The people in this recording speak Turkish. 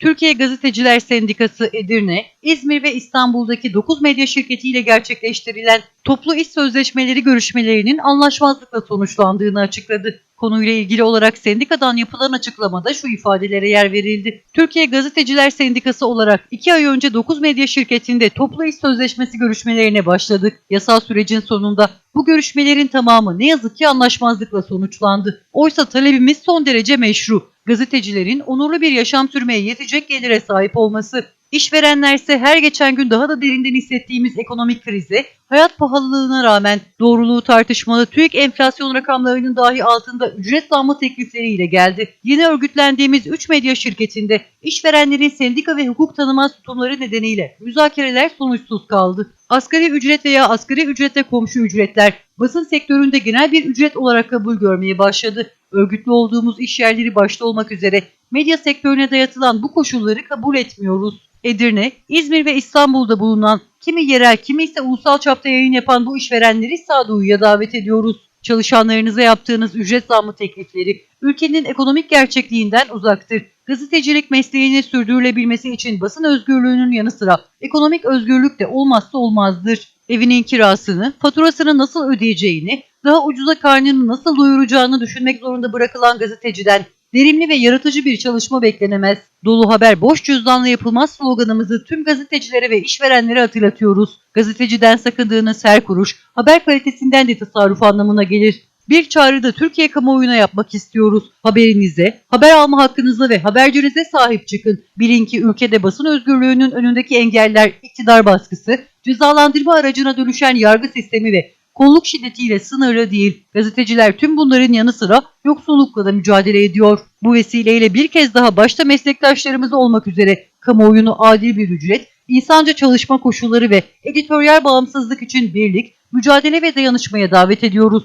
Türkiye Gazeteciler Sendikası Edirne, İzmir ve İstanbul'daki 9 medya şirketiyle gerçekleştirilen toplu iş sözleşmeleri görüşmelerinin anlaşmazlıkla sonuçlandığını açıkladı. Konuyla ilgili olarak sendikadan yapılan açıklamada şu ifadelere yer verildi. Türkiye Gazeteciler Sendikası olarak 2 ay önce 9 medya şirketinde toplu iş sözleşmesi görüşmelerine başladık. Yasal sürecin sonunda bu görüşmelerin tamamı ne yazık ki anlaşmazlıkla sonuçlandı. Oysa talebimiz son derece meşru. Gazetecilerin onurlu bir yaşam sürmeye yetecek gelire sahip olması. İşverenlerse her geçen gün daha da derinden hissettiğimiz ekonomik krize, hayat pahalılığına rağmen doğruluğu tartışmalı TÜİK enflasyon rakamlarının dahi altında ücret zammı teklifleriyle geldi. Yeni örgütlendiğimiz 3 medya şirketinde işverenlerin sendika ve hukuk tanımaz tutumları nedeniyle müzakereler sonuçsuz kaldı. Asgari ücret veya asgari ücretle komşu ücretler basın sektöründe genel bir ücret olarak kabul görmeye başladı. Örgütlü olduğumuz iş yerleri başta olmak üzere medya sektörüne dayatılan bu koşulları kabul etmiyoruz. Edirne, İzmir ve İstanbul'da bulunan kimi yerel kimi ise ulusal çapta yayın yapan bu işverenleri sağduyuya davet ediyoruz. Çalışanlarınıza yaptığınız ücret zammı teklifleri ülkenin ekonomik gerçekliğinden uzaktır. Gazetecilik mesleğini sürdürülebilmesi için basın özgürlüğünün yanı sıra ekonomik özgürlük de olmazsa olmazdır. Evinin kirasını, faturasını nasıl ödeyeceğini, daha ucuza karnını nasıl doyuracağını düşünmek zorunda bırakılan gazeteciden verimli ve yaratıcı bir çalışma beklenemez. Dolu haber boş cüzdanla yapılmaz sloganımızı tüm gazetecilere ve işverenlere hatırlatıyoruz. Gazeteciden sakındığınız her kuruş haber kalitesinden de tasarruf anlamına gelir. Bir çağrı da Türkiye kamuoyuna yapmak istiyoruz. Haberinize, haber alma hakkınıza ve habercinize sahip çıkın. Bilin ki ülkede basın özgürlüğünün önündeki engeller, iktidar baskısı, cezalandırma aracına dönüşen yargı sistemi ve kolluk şiddetiyle sınırlı değil. Gazeteciler tüm bunların yanı sıra yoksullukla da mücadele ediyor. Bu vesileyle bir kez daha başta meslektaşlarımız olmak üzere kamuoyunu adil bir ücret, insanca çalışma koşulları ve editoryal bağımsızlık için birlik, mücadele ve dayanışmaya davet ediyoruz.